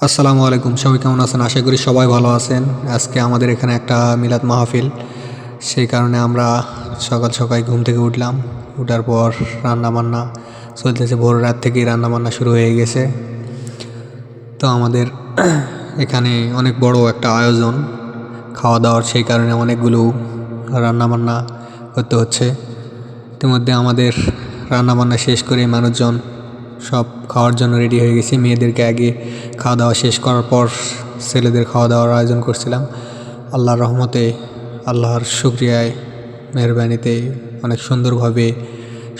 আসসালামু আলাইকুম। সবাই কেমন আছেন? আশা করি সবাই ভালো আছেন। আজকে আমাদের এখানে একটা মিলাদ মাহফিল। সেই কারণে আমরা সকাল সকাল ঘুম থেকে উঠলাম। উঠার পর রান্না বান্না চলতেছে। ভোর রাত থেকেই রান্না বান্না শুরু হয়ে গেছে। তো আমাদের এখানে অনেক বড় একটা আয়োজন। খাওয়া দাওয়ার সেই কারণে অনেকগুলো রান্না বান্না করতে হচ্ছে। ইতিমধ্যে আমাদের রান্না বান্না শেষ করে মানুষজন সব খাওয়ার জন্য রেডি হয়ে গেছি। মেয়েদেরকে আগে খাওয়া দাওয়া শেষ করার পর ছেলেদের খাওয়া দাওয়ার আয়োজন করছিলাম। আল্লাহর রহমতে, আল্লাহর শুক্রিয়ায়, মেহরবানিতে অনেক সুন্দরভাবে,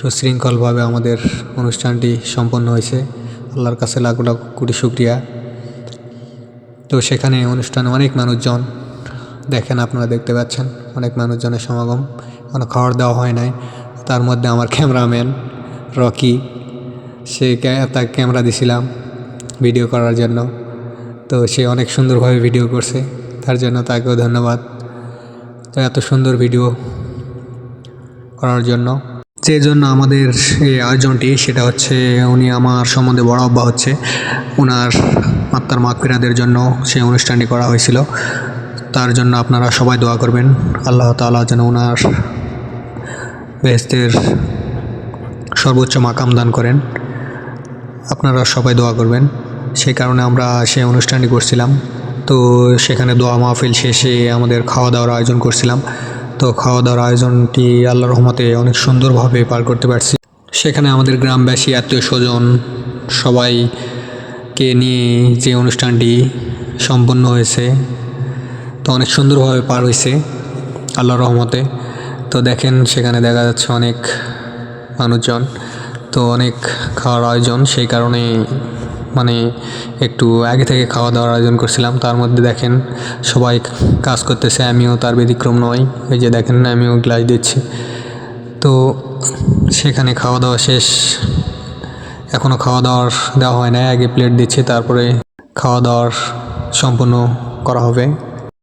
সুশৃঙ্খলভাবে আমাদের অনুষ্ঠানটি সম্পন্ন হয়েছে। আল্লাহর কাছে লাখ লাখ কোটি শুক্রিয়া। তো সেখানে অনুষ্ঠানে অনেক মানুষজন, দেখেন আপনারা দেখতে পাচ্ছেন, অনেক মানুষজনের সমাগম। কোনো খাবার দেওয়া হয় নাই। তার মধ্যে আমার ক্যামেরাম্যান রকি, সে তাকে ক্যামেরা দিছিলাম। ভিডিও করার জন্য। তো সে অনেক সুন্দরভাবে ভিডিও করছে, তার জন্য তাকেও ধন্যবাদ। তো এত সুন্দর ভিডিও করার জন্য। যে জন্য আমাদের এই আয়োজনটি, সেটা হচ্ছে উনি আমার সম্বন্ধে বড় আব্বা হচ্ছে। ওনার আত্মার মাগফিরাদের জন্য সেই অনুষ্ঠানটি করা হয়েছিল। তার জন্য আপনারা সবাই দোয়া করবেন। আল্লাহ তাআলা যেন ওনার বেহেস্তের সর্বোচ্চ মাকাম দান করেন। আপনারা সবাই দোয়া করবেন। সেই কারণে আমরা সেই অনুষ্ঠানটি করছিলাম। তো সেখানে দোয়া মাহফিল শেষে আমাদের খাওয়া দাওয়ার আয়োজন করছিলাম। তো খাওয়া দাওয়ার আয়োজনটি আল্লাহ রহমতে অনেক সুন্দরভাবে পার করতে পারছি। সেখানে আমাদের গ্রামবাসী, আত্মীয় স্বজন সবাইকে নিয়ে যে অনুষ্ঠানটি সম্পন্ন হয়েছে, তো অনেক সুন্দরভাবে পার হয়েছে আল্লাহ রহমতে। তো দেখেন, সেখানে দেখা যাচ্ছে অনেক মানুষজন, তো অনেক খাওয়ার আয়োজন, সেই কারণে মানে একটু আগে থেকে খাওয়া দাওয়ার আয়োজন করছিলাম। তার মধ্যে দেখেন সবাই কাজ করতেছে, আমিও তার ব্যতিক্রম নয় এই যে দেখেন, আমিও গ্লাস দিচ্ছি। তো সেখানে খাওয়া দাওয়া শেষ। এখনও খাওয়া দাওয়ার দেওয়া হয় না আগে প্লেট দিচ্ছি, তারপরে খাওয়া দাওয়ার সম্পূর্ণ করা হবে।